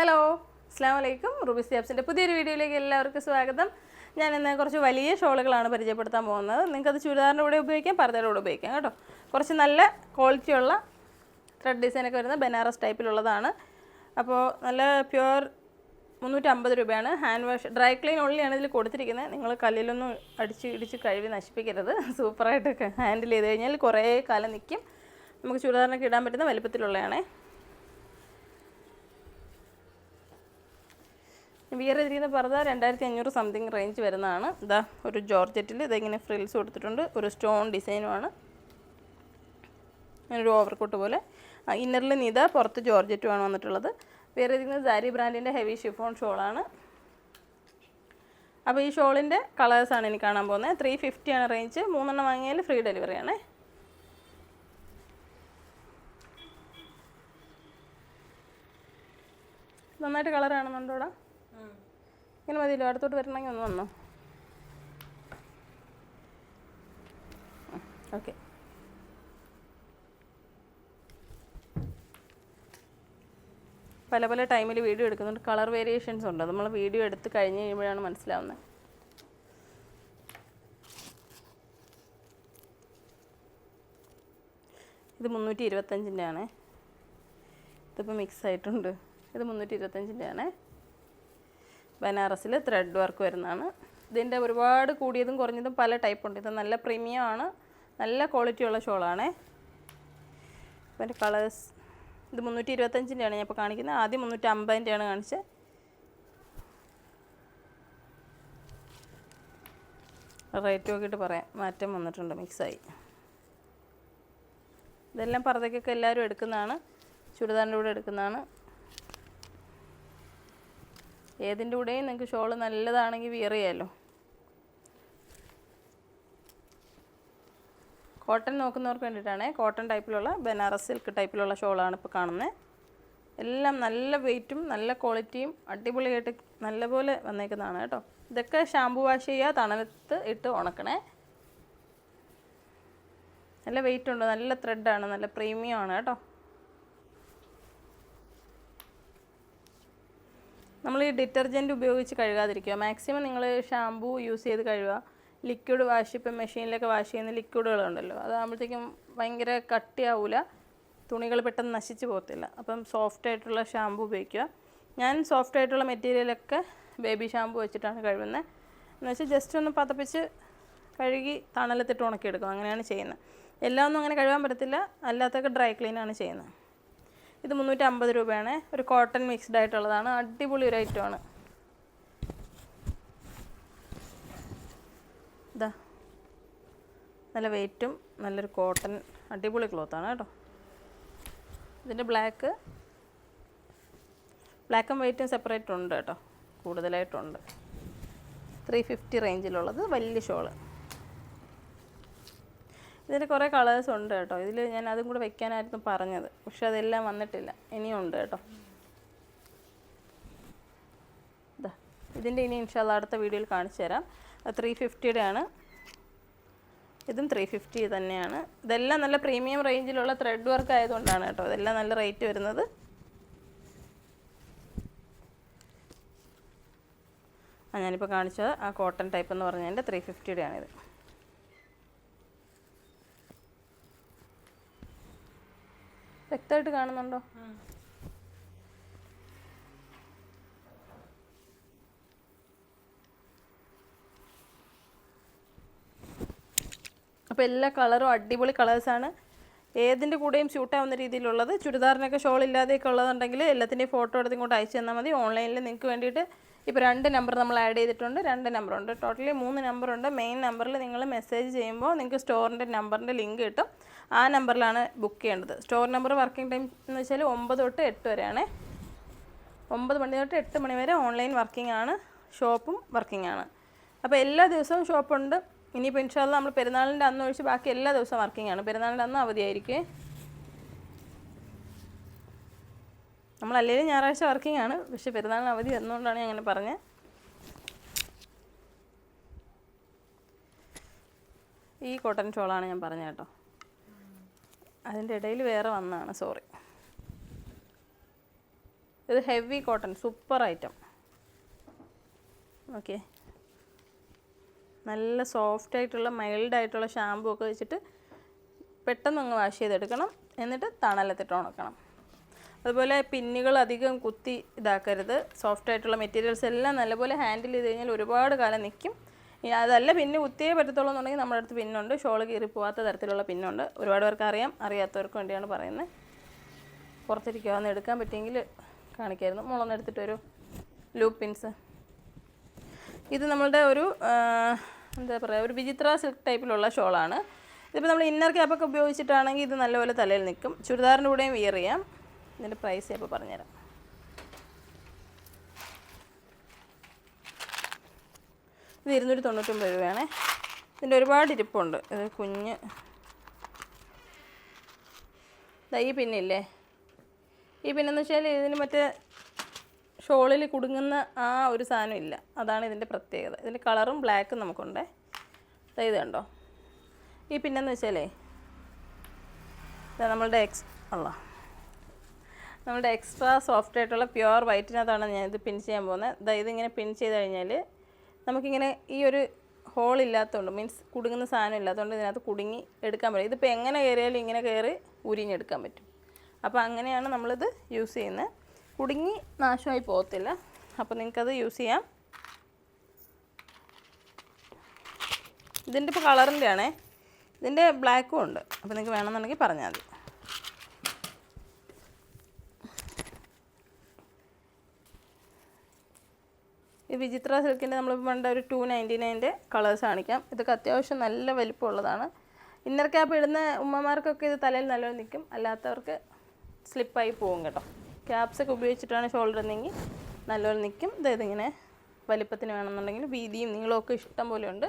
Hello അസ്സാം വലൈക്കും Rubik's ജാബ്സിന്റെ പുതിയൊരു വീഡിയോയിലേക്ക് എല്ലാവർക്കും സ്വാഗതം. ഞാൻ ഇന്ന് കുറച്ച് വലിയ ഷോളുകളാണ് പരിചയപ്പെടുത്താൻ പോകുന്നത്. നിങ്ങൾക്കത് ചുരിദാറിന്റെ കൂടെ ഉപയോഗിക്കാം പർദ്ദയുടെ കൂടെ ഉപയോഗിക്കാം കേട്ടോ? കുറച്ച് നല്ല ക്വാളിറ്റിയുള്ള ത്രെഡ് ഡിസൈനൊക്കെ വരുന്ന ബനാറസ് ടൈപ്പിലുള്ളതാണ് അപ്പോൾ നല്ല പ്യുവർ മുന്നൂറ്റമ്പത് രൂപയാണ്. ഹാൻഡ് വാഷ് ഡ്രൈ ക്ലീൻ ഉള്ളിയാണ് ഇതിൽ കൊടുത്തിരിക്കുന്നത്. നിങ്ങൾ കല്ലിലൊന്നും അടിച്ച് ഇടിച്ച് കഴുകി നശിപ്പിക്കരുത്. സൂപ്പറായിട്ടൊക്കെ ഹാൻഡിൽ ചെയ്ത് കഴിഞ്ഞാൽ കുറേ കാലം നിൽക്കും നമുക്ക് ചുരിദാറിനൊക്കെ ഇടാൻ പറ്റുന്ന വലിപ്പത്തിലുള്ളതാണേ. വിയർ ചെയ്തിരിക്കുന്ന പർദ്ദ രണ്ടായിരത്തി അഞ്ഞൂറ് സംതിങ് റേഞ്ച് വരുന്നതാണ്. ഇതാ ഒരു ജോർജറ്റിൽ ഇതിങ്ങനെ ഫ്രിൽസ് കൊടുത്തിട്ടുണ്ട്. ഒരു സ്റ്റോൺ ഡിസൈനുമാണ് ഒരു ഓവർകോട്ട് പോലെ. ഇന്നറിൽ നിത പുറത്ത് ജോർജറ്റുമാണ് വന്നിട്ടുള്ളത്. വേറെ ഇരിക്കുന്നത് സാരി ബ്രാൻഡിന്റെ ഹെവി ഷിഫോൺ ഷോളാണ് അപ്പോൾ ഈ ഷോളിന്റെ കളേഴ്സാണ് എനിക്ക് കാണാൻ പോകുന്നത്. ത്രീ ഫിഫ്റ്റിയാണ് റേഞ്ച് മൂന്നെണ്ണം വാങ്ങിയാൽ ഫ്രീ ഡെലിവറി ആണേ. നന്നായിട്ട് കളർ കാണുന്നുണ്ടോടാ ഇങ്ങനെ മതിയല്ലോ അടുത്തോട്ട് വരണമെങ്കിൽ ഒന്ന് വന്നോ. ഓക്കെ. പല പല ടൈമിൽ വീഡിയോ എടുക്കുന്നുണ്ട്. കളർ വേരിയേഷൻസ് ഉണ്ട്. നമ്മൾ വീഡിയോ എടുത്ത് കഴിഞ്ഞ് കഴിയുമ്പോഴാണ് മനസ്സിലാവുന്നത്. ഇത് മുന്നൂറ്റി ഇരുപത്തഞ്ചിന്റെ ആണ് ഇതിപ്പോൾ മിക്സ് ആയിട്ടുണ്ട്. ഇത് മുന്നൂറ്റി ഇരുപത്തഞ്ചിന്റെ ആണ് ബനാറസിൽ ത്രെഡ് വർക്ക് വരുന്നതാണ്. ഇതിന്റെ ഒരുപാട് കൂടിയതും കുറഞ്ഞതും പല ടൈപ്പ് ഉണ്ട്. ഇത് നല്ല പ്രീമിയം ആണ്. നല്ല ക്വാളിറ്റി ഉള്ള ഷോളാണേ ഇപ്പം കളേഴ്സ് ഇത് മുന്നൂറ്റി ഇരുപത്തഞ്ചിന്റെയാണ് ഞാൻ ഇപ്പോൾ കാണിക്കുന്നത്. ആദ്യം മുന്നൂറ്റി അമ്പതിന്റെയാണ് കാണിച്ചത് റേറ്റ് നോക്കിയിട്ട് പറയാം. മാറ്റം വന്നിട്ടുണ്ട്. മിക്സായി ഇതെല്ലാം പർദ്ദയ്ക്കൊക്കെ എല്ലാവരും എടുക്കുന്നതാണ്. ചുരിദാറിന്റെ കൂടെ എടുക്കുന്നതാണ്. ഏതിന്റെ കൂടെയും നിങ്ങൾക്ക് ഷോൾ നല്ലതാണെങ്കിൽ വിയർ ചെയ്യാമല്ലോ കോട്ടൺ നോക്കുന്നവർക്ക് വേണ്ടിയിട്ടാണ്. കോട്ടൺ ടൈപ്പിലുള്ള ബനാറസ് സിൽക്ക് ടൈപ്പിലുള്ള ഷോളാണ് ഇപ്പോൾ കാണുന്നത് എല്ലാം നല്ല വെയിറ്റും നല്ല ക്വാളിറ്റിയും അടിപൊളിയായിട്ട് നല്ലപോലെ വന്നേക്കുന്നതാണ് കേട്ടോ. ഇതൊക്കെ ഷാമ്പു വാഷ് ചെയ്യുക തണലത്ത് ഇട്ട് ഉണക്കണേ. നല്ല വെയിറ്റ് ഉണ്ട് നല്ല ത്രെഡാണ് നല്ല പ്രീമിയമാണ് കേട്ടോ. നമ്മൾ ഈ ഡിറ്റർജന്റ് ഉപയോഗിച്ച് കഴുകാതിരിക്കുക. മാക്സിമം നിങ്ങൾ ഷാമ്പൂ യൂസ് ചെയ്ത് കഴുകുക. ലിക്വിഡ് വാഷ് ഇപ്പം മെഷീനിലൊക്കെ വാഷ് ചെയ്യുന്ന ലിക്വിഡുകളുണ്ടല്ലോ അതാകുമ്പോഴത്തേക്കും ഭയങ്കര കട്ടിയാവില്ല തുണികൾ പെട്ടെന്ന് നശിച്ച് പോകത്തില്ല. അപ്പം സോഫ്റ്റ് ആയിട്ടുള്ള ഷാമ്പു ഉപയോഗിക്കുക. ഞാൻ സോഫ്റ്റ് ആയിട്ടുള്ള മെറ്റീരിയലൊക്കെ ബേബി ഷാമ്പു വെച്ചിട്ടാണ് കഴുകുന്നത് എന്ന് വെച്ചാൽ ജസ്റ്റ് ഒന്ന് പതപ്പിച്ച് കഴുകി തണലത്തിട്ട് ഉണക്കിയെടുക്കും. അങ്ങനെയാണ് ചെയ്യുന്നത് എല്ലാം ഒന്നും അങ്ങനെ കഴുകാൻ പറ്റത്തില്ല. അല്ലാത്തൊക്കെ ഡ്രൈ ക്ലീനാണ് ചെയ്യുന്നത് ഇത് മുന്നൂറ്റി അമ്പത് രൂപയാണ്. ഒരു കോട്ടൺ മിക്സ്ഡ് ആയിട്ടുള്ളതാണ്. അടിപൊളി ഒരു ഐറ്റമാണ് ഇതാ നല്ല വെയിറ്റും നല്ലൊരു കോട്ടൺ അടിപൊളി ക്ലോത്താണ് കേട്ടോ. ഇതിന്റെ ബ്ലാക്ക് ബ്ലാക്കും വൈറ്റും സെപ്പറേറ്റ് ഉണ്ട് കേട്ടോ. കൂടുതലായിട്ടുണ്ട്. ത്രീ ഫിഫ്റ്റി റേഞ്ചിലുള്ളത് വലിയ ഷോൾ ഇതിന് കുറേ കളേഴ്സ് ഉണ്ട് കേട്ടോ. ഇതിൽ ഞാൻ അതും കൂടെ വെക്കാനായിരുന്നു പറഞ്ഞത്. പക്ഷെ അതെല്ലാം വന്നിട്ടില്ല. ഇനിയും ഉണ്ട് കേട്ടോ. ഇതാ ഇതിന്റെ ഇനി ഇൻഷാല്ല അടുത്ത വീഡിയോയിൽ കാണിച്ചു തരാം. ത്രീ ഫിഫ്റ്റിയുടെ ആണ്. ഇതും ത്രീ ഫിഫ്റ്റി തന്നെയാണ്. ഇതെല്ലാം നല്ല പ്രീമിയം റേഞ്ചിലുള്ള ത്രെഡ് വർക്ക് ആയതുകൊണ്ടാണ് കേട്ടോ. ഇതെല്ലാം നല്ല റേറ്റ് വരുന്നത്. ആ ഞാനിപ്പോൾ കാണിച്ചത് ആ കോട്ടൺ ടൈപ്പ് എന്ന് പറഞ്ഞതിന്റെ ത്രീ ഫിഫ്റ്റിയുടെ വ്യക്തമായിട്ട് കാണുന്നുണ്ടോ? അപ്പോൾ എല്ലാ കളറും അടിപൊളി കളേഴ്സാണ് ഏതിന്റെ കൂടെയും ഷൂട്ടാവുന്ന രീതിയിലുള്ളത്. ചുരിദാറിനൊക്കെ ഷോൾ ഇല്ലാതെയൊക്കെ ഉള്ളതുണ്ടെങ്കിൽ എല്ലാത്തിന്റെയും ഫോട്ടോ എടുത്ത് ഇങ്ങോട്ട് അയച്ചു തന്നാൽ മതി. ഓൺലൈനിൽ നിങ്ങൾക്ക് വേണ്ടിയിട്ട് ഇപ്പോൾ രണ്ട് നമ്പർ നമ്മൾ ആഡ് ചെയ്തിട്ടുണ്ട് രണ്ട് നമ്പറുണ്ട് ടോട്ടലി മൂന്ന് നമ്പറുണ്ട് മെയിൻ നമ്പറിൽ നിങ്ങൾ മെസ്സേജ് ചെയ്യുമ്പോൾ നിങ്ങൾക്ക് സ്റ്റോറിന്റെ നമ്പറിന്റെ ലിങ്ക് കിട്ടും. ആ നമ്പറിലാണ് ബുക്ക് ചെയ്യേണ്ടത്. സ്റ്റോർ നമ്പർ വർക്കിംഗ് ടൈം എന്ന് വെച്ചാൽ ഒമ്പത് തൊട്ട് എട്ട് വരെയാണ്. ഒമ്പത് മണി തൊട്ട് എട്ട് മണി വരെ ഓൺലൈൻ വർക്കിംഗ് ആണ്. ഷോപ്പും വർക്കിംഗ് ആണ്. അപ്പോൾ എല്ലാ ദിവസവും ഷോപ്പുണ്ട് ഇനിയിപ്പോൾ ഇൻഷാല്ല നമ്മൾ പെരുന്നാളിന്റെ അന്ന് ഒഴിച്ച് ബാക്കി എല്ലാ ദിവസവും വർക്കിംഗ് ആണ്. പെരുന്നാളിന്റെ അന്ന് അവധിയായിരിക്കും. നമ്മൾ അല്ലെങ്കിൽ ഞായറാഴ്ച വർക്കിംഗ് ആണ്. പക്ഷേ പെരുന്നാളിന് അവധി വന്നുകൊണ്ടാണ് ഞാൻ അങ്ങനെ പറഞ്ഞത് ഈ കോട്ടൺ ഷോളാണ് ഞാൻ പറഞ്ഞത് കേട്ടോ. അതിന്റെ ഇടയിൽ വേറെ വന്നതാണ്. സോറി ഇത് heavy cotton super item okay നല്ല സോഫ്റ്റ് ആയിട്ടുള്ള മൈൽഡ് ആയിട്ടുള്ള ഷാമ്പു ഒക്കെ വെച്ചിട്ട് പെട്ടെന്ന് അങ്ങ് വാഷ് ചെയ്തെടുക്കണം. എന്നിട്ട് തണലത്തിട്ട് ഉണക്കണം. അതുപോലെ പിന്നുകൾ അധികം കുത്തി ഇതാക്കരുത്. സോഫ്റ്റ് ആയിട്ടുള്ള മെറ്റീരിയൽസ് എല്ലാം നല്ലപോലെ ഹാൻഡിൽ ചെയ്ത് കഴിഞ്ഞാൽ ഒരുപാട് കാലം നിൽക്കും ഇനി അതല്ല പിന്നെ കുത്തിയേ പറ്റത്തുള്ളൂ എന്നുണ്ടെങ്കിൽ നമ്മുടെ അടുത്ത് പിന്നുണ്ട്. ഷോൾ കീറി പോകാത്ത തരത്തിലുള്ള പിന്നുണ്ട്. ഒരുപാട് പേർക്ക് അറിയാം. അറിയാത്തവർക്ക് വേണ്ടിയാണ് പറയുന്നത്. പുറത്തിരിക്കാവുന്ന എടുക്കാൻ പറ്റിയെങ്കിൽ കാണിക്കായിരുന്നു. മുളന്ന് എടുത്തിട്ട് ഒരു ലൂപ്പ് പിൻസ് ഇത് നമ്മളുടെ ഒരു എന്താ പറയുക ഒരു വിചിത്ര സിൽക്ക് ടൈപ്പിലുള്ള ഷോളാണ്. ഇതിപ്പോൾ നമ്മൾ ഇന്നർ ക്യാപ്പൊക്കെ ഉപയോഗിച്ചിട്ടാണെങ്കിൽ ഇത് നല്ലപോലെ തലയിൽ നിൽക്കും. ചുരിദാറിന്റെ കൂടെയും വിയർ ചെയ്യാം. ഇതിന്റെ പ്രൈസ് ഇപ്പോൾ പറഞ്ഞുതരാം. ഇത് ഇരുന്നൂറ്റി തൊണ്ണൂറ്റൊമ്പത് രൂപയാണേ. ഇതിന്റെ ഒരുപാട് ഇരിപ്പുണ്ട്. ഇത് കുഞ്ഞ്. ഈ പിന്നില്ലേ? ഈ പിന്നെന്ന് വെച്ചാൽ ഇതിന് മറ്റേ ഷോളിൽ കുടുങ്ങുന്ന ആ ഒരു സാധനം ഇല്ല. അതാണ് ഇതിന്റെ പ്രത്യേകത. ഇതിന്റെ കളറും ബ്ലാക്കും നമുക്കുണ്ടേ. ഇത് കണ്ടോ? ഈ പിന്നെന്ന് വെച്ചാലേ നമ്മളുടെ എക്സ് ഉള്ള നമ്മളുടെ എക്സ്ട്രാ സോഫ്റ്റ് ആയിട്ടുള്ള പ്യുവർ വൈറ്റിനകത്താണ് ഞാൻ ഇത് പിൻ ചെയ്യാൻ പോകുന്നത്. ദാ ഇതിങ്ങനെ പിൻ ചെയ്ത് കഴിഞ്ഞാൽ നമുക്കിങ്ങനെ ഈ ഒരു ഹോൾ ഇല്ലാത്തതുകൊണ്ട് മീൻസ് കുടുങ്ങുന്ന സാധനം ഇല്ലാത്തതുകൊണ്ട് ഇതിനകത്ത് കുടുങ്ങി എടുക്കാൻ പറ്റും. ഇതിപ്പോൾ എങ്ങനെ കയറിയാലും ഇങ്ങനെ കയറി ഉരിഞ്ഞെടുക്കാൻ പറ്റും. അപ്പോൾ അങ്ങനെയാണ് നമ്മളിത് യൂസ് ചെയ്യുന്നത് കുടുങ്ങി നാശമായി പോകത്തില്ല. അപ്പോൾ നിങ്ങൾക്കത് യൂസ് ചെയ്യാം. ഇതിന്റെ ഇപ്പോൾ കളറിന്റെ ആണേ ഇതിന്റെ ബ്ലാക്കും ഉണ്ട്. അപ്പോൾ നിങ്ങൾക്ക് വേണമെന്നുണ്ടെങ്കിൽ പറഞ്ഞാൽ മതി. വിചിത്ര സിൽക്കിന്റെ നമ്മൾ പണ്ട് ഒരു ടു നയന്റി നയന്റെ കളേഴ്സ് കാണിക്കാം. ഇതൊക്കെ അത്യാവശ്യം നല്ല വലിപ്പമുള്ളതാണ്. ഇന്നർ ക്യാപ്പ് ഇടുന്ന ഉമ്മമാർക്കൊക്കെ ഇത് തലയിൽ നല്ലോണം നിൽക്കും. അല്ലാത്തവർക്ക് സ്ലിപ്പായി പോകും കേട്ടോ. ക്യാപ്സ് ഒക്കെ ഉപയോഗിച്ചിട്ടാണ് ഷോൾഡർ നീങ്ങി നല്ലോണം നിൽക്കും. അതായത് ഇങ്ങനെ വലിപ്പത്തിന് വേണമെന്നുണ്ടെങ്കിൽ വീതിയും നീളമൊക്കെ ഇഷ്ടം പോലെ ഉണ്ട്.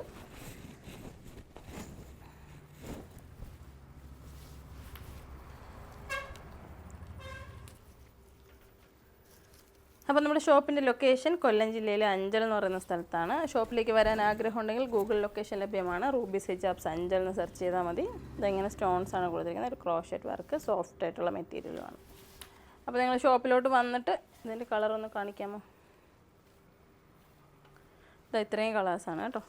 അപ്പോൾ നമ്മുടെ ഷോപ്പിന്റെ ലൊക്കേഷൻ കൊല്ലം ജില്ലയിലെ അഞ്ചൽ എന്ന് പറയുന്ന സ്ഥലത്താണ്. ഷോപ്പിലേക്ക് വരാൻ ആഗ്രഹം ഉണ്ടെങ്കിൽ ഗൂഗിൾ ലൊക്കേഷൻ ലഭ്യമാണ്. റൂബി ഹിജാബ്സ് അഞ്ചൽ എന്ന് സെർച്ച് ചെയ്താൽ മതി. ഇതെങ്ങനെ സ്റ്റോൺസ് ആണ് കൊടുത്തിരിക്കുന്നത്? ഒരു ക്രോഷറ്റ് വർക്ക് സോഫ്റ്റ് ആയിട്ടുള്ള മെറ്റീരിയലുമാണ് അപ്പോൾ നിങ്ങൾ ഷോപ്പിലോട്ട് വന്നിട്ട് ഇതിന്റെ കളർ ഒന്ന് കാണിക്കാമോ? ഇതാ ഇത്രയും കളേഴ്സാണ് കേട്ടോ.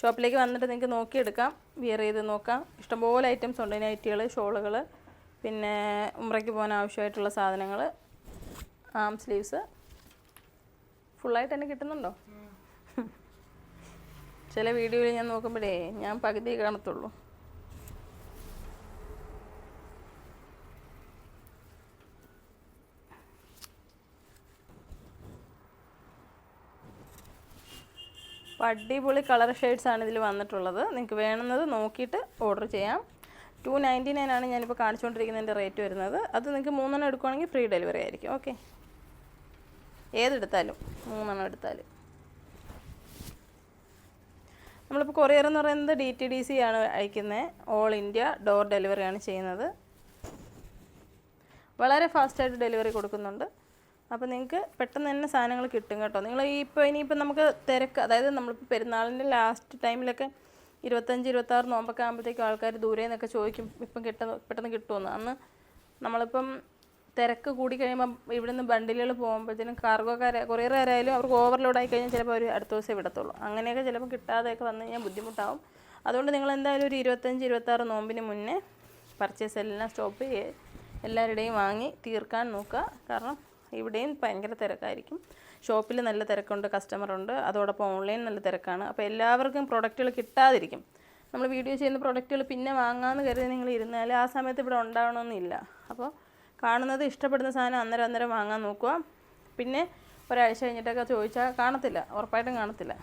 ഷോപ്പിലേക്ക് വന്നിട്ട് നിങ്ങൾക്ക് നോക്കിയെടുക്കാം. വിയർ ചെയ്ത് നോക്കാം. ഇഷ്ടംപോലെ ഐറ്റംസ് ഉണ്ട്. നൈറ്റികൾ ഷോളുകൾ പിന്നെ ഉമ്രയ്ക്ക് പോകാൻ ആവശ്യമായിട്ടുള്ള സാധനങ്ങൾ ആം സ്ലീവ്സ് ഫുള്ളായിട്ട് തന്നെ കിട്ടുന്നുണ്ടോ? ചില വീഡിയോയിൽ ഞാൻ നോക്കുമ്പോഴേ ഞാൻ പകുതി കാണത്തുള്ളൂ. അടിപൊളി കളർ ആണ് ഇതിൽ വന്നിട്ടുള്ളത്. നിങ്ങൾക്ക് വേണമെന്നത് നോക്കിയിട്ട് ഓർഡർ ചെയ്യാം. ടു നയന്റി നയൻ ആണ് ഞാനിപ്പോൾ കാണിച്ചുകൊണ്ടിരിക്കുന്നതിന്റെ റേറ്റ് വരുന്നത്. അത് നിങ്ങൾക്ക് മൂന്നെണ്ണം എടുക്കുവാണെങ്കിൽ ഫ്രീ ഡെലിവറി ആയിരിക്കും. ഓക്കെ ഏതെടുത്താലും മൂന്നെണ്ണം എടുത്താലും. നമ്മളിപ്പോൾ കൊറിയർ എന്ന് പറയുന്നത് ഡി ടി ഡി സി ആണ് അയക്കുന്നത് ഓൾ ഇന്ത്യ ഡോർ ഡെലിവറിയാണ് ചെയ്യുന്നത്. വളരെ ഫാസ്റ്റായിട്ട് ഡെലിവറി കൊടുക്കുന്നുണ്ട്. അപ്പോൾ നിങ്ങൾക്ക് പെട്ടെന്ന് തന്നെ സാധനങ്ങൾ കിട്ടും കേട്ടോ. നിങ്ങൾ ഈ ഇപ്പോൾ ഇനിയിപ്പോൾ നമുക്ക് തിരക്ക് അതായത് നമ്മളിപ്പോൾ പെരുന്നാളിന്റെ ലാസ്റ്റ് ടൈമിലൊക്കെ ഇരുപത്തഞ്ച് ഇരുപത്താറ് നോമ്പൊക്കെ ആകുമ്പോഴത്തേക്കും ആൾക്കാർ ദൂരെ നിന്നൊക്കെ ചോദിക്കും ഇപ്പം കിട്ടുന്ന പെട്ടെന്ന് കിട്ടുമെന്ന് അന്ന് നമ്മളിപ്പം തിരക്ക് കൂടി കഴിയുമ്പം നിന്ന് ബണ്ടിലുകൾ പോകുമ്പോഴത്തേനും കാർഗോക്കാരെ കൊറിയർകാരായാലും അവർക്ക് ഓവർലോഡ് ആയി കഴിഞ്ഞാൽ ചിലപ്പോൾ അവർ അടുത്ത ദിവസമേ വിടത്തുള്ളൂ. അങ്ങനെയൊക്കെ ചിലപ്പോൾ കിട്ടാതെയൊക്കെ വന്നു കഴിഞ്ഞാൽ ബുദ്ധിമുട്ടാവും. അതുകൊണ്ട് നിങ്ങൾ എന്തായാലും ഒരു ഇരുപത്തഞ്ച് ഇരുപത്താറ് നോമ്പിന് മുന്നേ പർച്ചേസ് എല്ലാം സ്റ്റോപ്പ് ചെയ്ത് എല്ലാവരുടെയും വാങ്ങി തീർക്കാൻ നോക്കുക. കാരണം ഇവിടെയും ഭയങ്കര തിരക്കായിരിക്കും. ഷോപ്പിൽ നല്ല തിരക്കുണ്ട് കസ്റ്റമറുണ്ട് അതോടൊപ്പം ഓൺലൈൻ നല്ല തിരക്കാണ്. അപ്പോൾ എല്ലാവർക്കും പ്രോഡക്റ്റുകൾ കിട്ടാതിരിക്കും. നമ്മൾ വീഡിയോ ചെയ്യുന്ന പ്രോഡക്റ്റുകൾ പിന്നെ വാങ്ങാമെന്ന് കരുതി നിങ്ങൾ ഇരുന്നാൽ ആ സമയത്ത് ഇവിടെ ഉണ്ടാവണമെന്നില്ല അപ്പോൾ കാണുന്നത് ഇഷ്ടപ്പെടുന്ന സാധനം അന്നേരം അന്നേരം വാങ്ങാൻ നോക്കുക. പിന്നെ ഒരാഴ്ച കഴിഞ്ഞിട്ടൊക്കെ ചോദിച്ചാൽ കാണത്തില്ല ഉറപ്പായിട്ടും കാണത്തില്ല.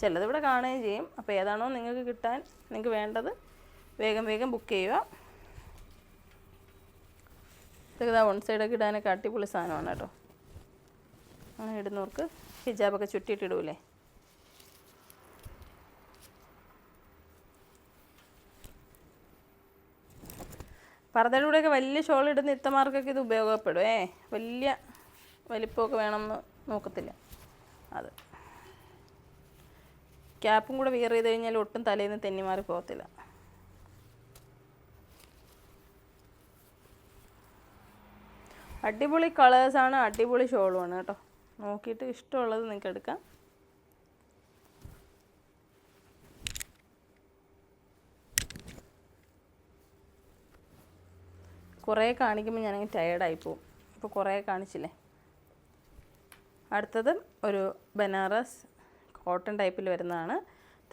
ചിലത് ഇവിടെ കാണുകയും ചെയ്യും. അപ്പോൾ ഏതാണോ നിങ്ങൾക്ക് കിട്ടാൻ നിങ്ങൾക്ക് വേണ്ടത് വേഗം വേഗം ബുക്ക് ചെയ്യുക. ഇതൊക്കെ ഇതാ വൺ സൈഡൊക്കെ ഇടാനൊക്കെ അടിപൊളി സാധനമാണ് കേട്ടോ. അങ്ങനെ ഇടുന്നവർക്ക് ഹിജാബൊക്കെ ചുറ്റിയിട്ടിടൂലേ? ഇടൂലേ പർദ്ദയുടെ കൂടെയൊക്കെ വലിയ ഷോൾ ഇടുന്ന ഇത്തമാർക്കൊക്കെ ഇത് ഉപയോഗപ്പെടും ഏ? വലിയ വലിപ്പമൊക്കെ വേണമെന്ന് നോക്കത്തില്ല. അത്. ക്യാപ്പും കൂടെ വിയർ ചെയ്ത് കഴിഞ്ഞാൽ ഒട്ടും തലേന്ന് തെന്നി മാറി പോകത്തില്ല. അടിപൊളി കളേഴ്സാണ് അടിപൊളി ഷോളുമാണ് കേട്ടോ. നോക്കിയിട്ട് ഇഷ്ടമുള്ളത് നിങ്ങൾക്ക് എടുക്കാം. കുറേ കാണിക്കുമ്പോൾ ഞാനങ്ങ് ടയേർഡായി പോവും. അപ്പോൾ കുറേ കാണിച്ചില്ലേ? അടുത്തത് ഒരു ബനാറസ് കോട്ടൺ ടൈപ്പിൽ വരുന്നതാണ്.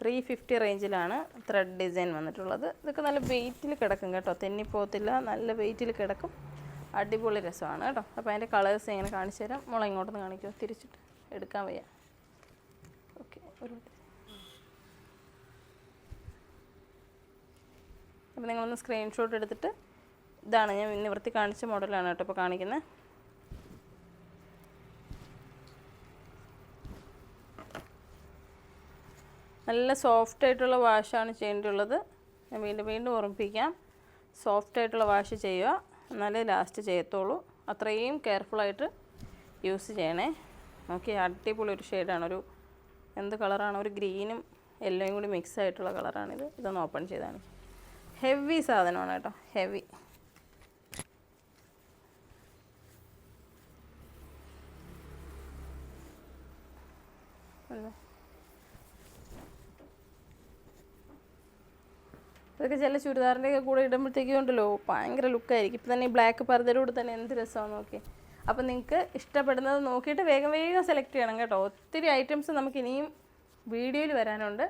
ത്രീ ഫിഫ്റ്റി റേഞ്ചിലാണ് ത്രെഡ് ഡിസൈൻ വന്നിട്ടുള്ളത്. ഇതൊക്കെ നല്ല വെയിറ്റിൽ കിടക്കും കേട്ടോ. തെന്നിപ്പോകത്തില്ല നല്ല വെയിറ്റിൽ കിടക്കും. അടിപൊളി രസമാണ് കേട്ടോ. അപ്പോൾ അതിന്റെ കളേഴ്സ് ഇങ്ങനെ കാണിച്ചു തരാം. മോളെ ഇങ്ങോട്ടൊന്ന് കാണിക്കുമോ തിരിച്ചിട്ട് എടുക്കാൻ വയ്യ. ഓക്കെ ഒരു അപ്പോൾ നിങ്ങളൊന്ന് സ്ക്രീൻഷോട്ട് എടുത്തിട്ട് ഇതാണ് ഞാൻ നിവർത്തി കാണിച്ച മോഡലാണ് കേട്ടോ ഇപ്പോൾ കാണിക്കുന്നത് നല്ല സോഫ്റ്റ് ആയിട്ടുള്ള വാഷാണ് ചെയ്യേണ്ടിയുള്ളത്. ഞാൻ വീണ്ടും വീണ്ടും ഓർമ്മിപ്പിക്കാം. സോഫ്റ്റ് ആയിട്ടുള്ള വാഷ് ചെയ്യുക. എന്നാലേ ലാസ്റ്റ് ചെയ്യത്തുള്ളൂ. അത്രയും കെയർഫുള്ളായിട്ട് യൂസ് ചെയ്യണേ. നോക്കി അടിപൊളി ഒരു ഷെയ്ഡാണ് ഒരു എന്ത് കളറാണ് ഒരു ഗ്രീനും യെല്ലോയും കൂടി മിക്സ് ആയിട്ടുള്ള കളറാണിത് ഇതൊന്ന് ഓപ്പൺ ചെയ്താണ് ഹെവി സാധനമാണ് കേട്ടോ. ഹെവി അല്ലേ? ഇതൊക്കെ ചില ചുരിദാറിന്റെ ഒക്കെ കൂടെ ഇടുമ്പോഴത്തേക്കും ഉണ്ടല്ലോ ഭയങ്കര ലുക്കായിരിക്കും. ഇപ്പം തന്നെ ഈ ബ്ലാക്ക് പർദ്ദയുടെ തന്നെ എന്ത് രസമാണ് നോക്കി അപ്പം നിങ്ങൾക്ക് ഇഷ്ടപ്പെടുന്നത് നോക്കിയിട്ട് വേഗം വേഗം സെലക്ട് ചെയ്യണം കേട്ടോ. ഒത്തിരി ഐറ്റംസ് നമുക്ക് ഇനിയും വീഡിയോയിൽ വരാനുണ്ട്.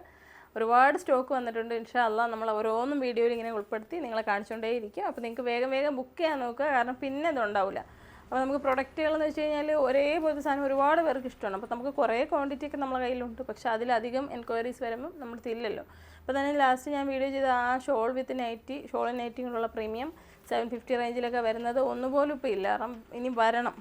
ഒരുപാട് സ്റ്റോക്ക് വന്നിട്ടുണ്ട്. ഇൻഷാ അല്ല നമ്മൾ ഓരോന്നും വീഡിയോയിൽ ഇങ്ങനെ ഉൾപ്പെടുത്തി നിങ്ങളെ കാണിച്ചുകൊണ്ടേയിരിക്കും. അപ്പോൾ നിങ്ങൾക്ക് വേഗം വേഗം ബുക്ക് ചെയ്യാൻ നോക്കുക. കാരണം പിന്നെ ഇതുണ്ടാവില്ല അപ്പോൾ നമുക്ക് പ്രൊഡക്റ്റുകളെന്ന് വെച്ച് കഴിഞ്ഞാൽ ഒരേപോലത്തെ സാധനം ഒരുപാട് പേർക്ക് ഇഷ്ടമാണ്. അപ്പോൾ നമുക്ക് കുറേ ക്വാണ്ടിറ്റിയൊക്കെ നമ്മളെ കയ്യിലുണ്ട്. പക്ഷേ അതിലധികം എൻക്വയറീസ് വരുമ്പം നമ്മൾ തില്ലല്ലോ അപ്പോൾ തന്നെ ലാസ്റ്റ് ഞാൻ വീഡിയോ ചെയ്ത ആ shawl with nighty shawl nighty കൊണ്ടുള്ള പ്രീമിയം സെവൻ ഫിഫ്റ്റി റേഞ്ചിലൊക്കെ വരുന്നത് ഒന്നുപോലും ഇപ്പോൾ ഇല്ല. കാരണം ഇനി വരണം.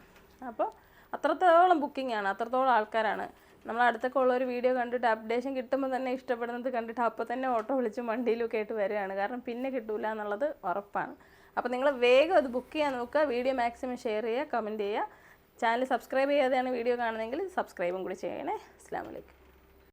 അപ്പോൾ അത്രത്തോളം ബുക്കിംഗ് ആണ്. അത്രത്തോളം ആൾക്കാരാണ്. നമ്മൾ അടുത്തൊക്കെ ഉള്ള ഒരു വീഡിയോ കണ്ടിട്ട് അപ്ഡേഷൻ കിട്ടുമ്പോൾ തന്നെ ഇഷ്ടപ്പെടുന്നത് കണ്ടിട്ട് അപ്പോൾ തന്നെ ഓട്ടോ വിളിച്ച് വണ്ടിയിലൊക്കെ ആയിട്ട് വരികയാണ്. കാരണം പിന്നെ കിട്ടില്ല എന്നുള്ളത് ഉറപ്പാണ്. അപ്പോൾ നിങ്ങൾ വേഗം അത് ബുക്ക് ചെയ്യാൻ നോക്കുക. വീഡിയോ മാക്സിമം ഷെയർ ചെയ്യുക കമന്റ് ചെയ്യുക. ചാനൽ സബ്സ്ക്രൈബ് ചെയ്യാതെയാണ് വീഡിയോ കാണുന്നതെങ്കിൽ സബ്സ്ക്രൈബും കൂടി ചെയ്യണേ. അസ്സാം വലൈക്കും